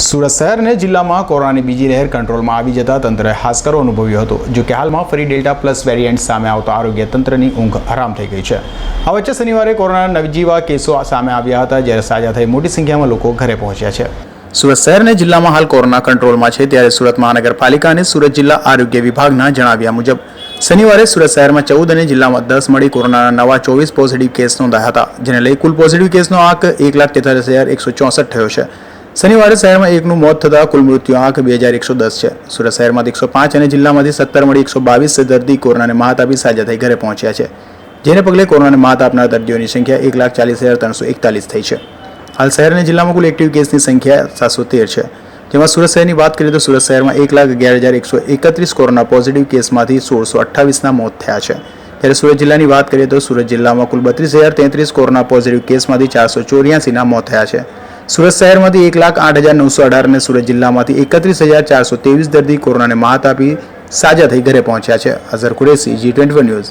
સુરત શહેરને જિલ્લામાં કોરોનાની બીજી લહેર કંટ્રોલમાં આવી જતા તંત્રએ હાશકારો અનુભવ્યો હતો, જો કે હાલમાં ફરી ડેલ્ટા પ્લસ વેરિયન્ટ સામે આવતા આરોગ્ય તંત્રની ઊંઘ હરામ થઈ ગઈ છે. આ વચ્ચે શનિવારે કોરોનાના નવજીવા કેસો સામે આવ્યા હતા, જ્યારે સાજા થઈ મોટી સંખ્યામાં લોકો ઘરે પહોંચ્યા છે. સુરત શહેર અને જિલ્લામાં હાલ કોરોના કંટ્રોલમાં છે, ત્યારે સુરત મહાનગરપાલિકા અને સુરત જિલ્લા આરોગ્ય વિભાગના જણાવ્યા મુજબ, શનિવારે સુરત શહેરમાં ચૌદ અને જિલ્લામાં દસ મળી કોરોનાના નવા ચોવીસ પોઝિટિવ કેસ નોંધાયા હતા, જેને લઈ કુલ પોઝિટિવ કેસનો આંક એક લાખ તેતાલીસ હજાર એકસો ચોસઠ થયો છે. શનિવારે શહેરમાં એકનું મોત થતાં કુલ મૃત્યુ આંક બે હજાર એકસો દસ છે. સુરત શહેરમાંથી એકસો પાંચ અને જિલ્લામાંથી સત્તર મળી એકસો બાવીસ દર્દી કોરોનાને માત આપી સાજા થઈ ઘરે પહોંચ્યા છે. જેને પગલે કોરોનાને માત આપનાર દર્દીઓની સંખ્યા એક લાખ ચાલીસ હજાર ત્રણસો એકતાલીસ થઈ છે. હાલ શહેર અને જિલ્લામાં કુલ એક્ટિવ કેસની સંખ્યા સાતસો તેર છે. જેમાં સુરત શહેરની વાત કરીએ તો સુરત શહેરમાં એક લાખ અગિયાર હજાર એકસો એકત્રીસ કોરોના પોઝિટિવ કેસમાંથી સોળસો અઠ્ઠાવીસના મોત થયા છે. જ્યારે સુરત જિલ્લાની વાત કરીએ તો સુરત જિલ્લામાં કુલ બત્રીસ હજાર તેત્રીસ કોરોના પોઝિટિવ કેસમાંથી ચારસો ચોર્યાસીના મોત થયા છે. સુરત શહેરમાંથી એક લાખ આઠ હજાર નવસો અઢાર અને સુરત જિલ્લામાંથી એકત્રીસ હજાર ચારસો ત્રેવીસ દર્દી કોરોનાને માત આપી સાજા થઈ ઘરે પહોંચ્યા છે. Azhar Qureshi, G twenty news.